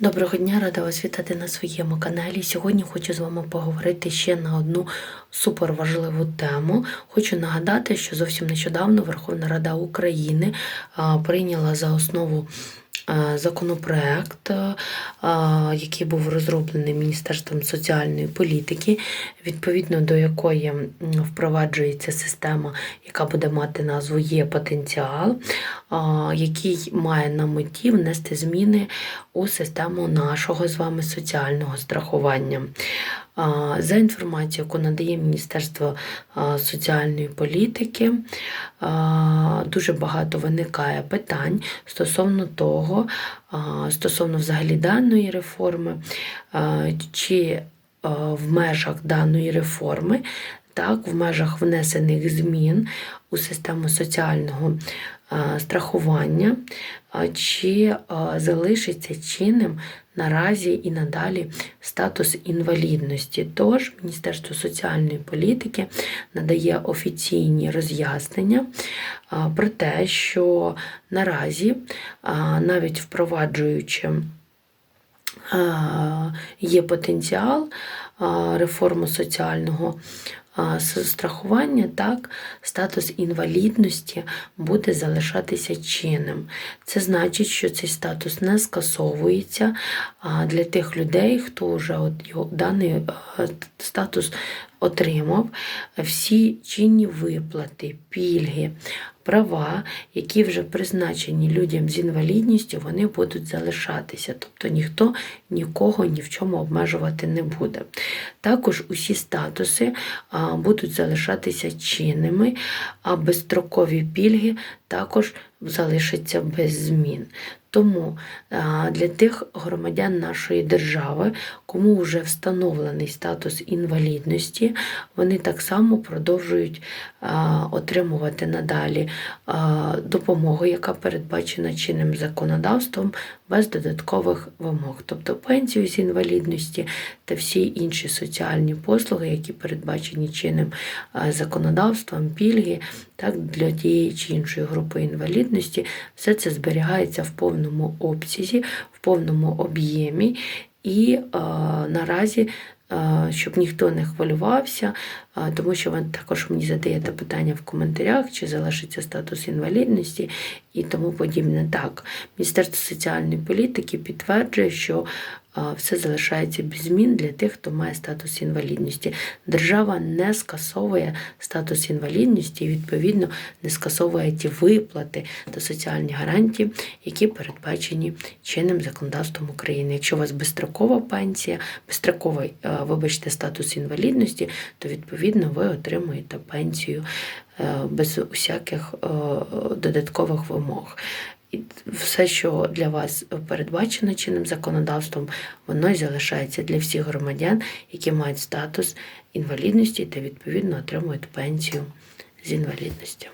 Доброго дня, рада вас вітати на своєму каналі. Сьогодні хочу з вами поговорити ще на одну суперважливу тему. Хочу нагадати, що зовсім нещодавно Верховна Рада України прийняла за основу законопроект, який був розроблений Міністерством соціальної політики, відповідно до якої впроваджується система, яка буде мати назву Є потенціал, який має на меті внести зміни у систему нашого з вами соціального страхування. За інформацією, яку надає Міністерство соціальної політики, дуже багато виникає питань стосовно того, стосовно взагалі даної реформи, чи в межах даної реформи, так, в межах внесених змін у систему соціального страхування, чи залишиться чинним наразі і надалі статус інвалідності. Тож Міністерство соціальної політики надає офіційні роз'яснення про те, що наразі, навіть впроваджуючи є потенціал реформи соціального страхування, так, статус інвалідності буде залишатися чинним. Це значить, що цей статус не скасовується для тих людей, хто вже от його даний статус отримав, всі чинні виплати, пільги, права, які вже призначені людям з інвалідністю, вони будуть залишатися. Тобто ніхто нікого ні в чому обмежувати не буде. Також усі статуси будуть залишатися чинними, а безстрокові пільги також залишаться без змін. Тому для тих громадян нашої держави, кому вже встановлений статус інвалідності, вони так само продовжують отримувати надалі допомогу, яка передбачена чинним законодавством без додаткових вимог, тобто пенсію з інвалідності та всі інші соціальні послуги, які передбачені чинним законодавством, пільги, так для тієї чи іншої групи інвалідності, все це зберігається в повному обсязі, в повному об'ємі. І е, наразі, е, щоб ніхто не хвилювався, е, тому що ви також мені задаєте питання в коментарях, чи залишиться статус інвалідності і тому подібне. Так, Міністерство соціальної політики підтверджує, що все залишається без змін для тих, хто має статус інвалідності. Держава не скасовує статус інвалідності і, відповідно, не скасовує ті виплати та соціальні гарантії, які передбачені чинним законодавством України. Якщо у вас безстрокова пенсія, безстроковий, е, вибачте, статус інвалідності, то відповідно ви отримуєте пенсію е, без усяких е, додаткових вимог. І все, що для вас передбачено чинним законодавством, воно й залишається для всіх громадян, які мають статус інвалідності та відповідно отримують пенсію з інвалідності.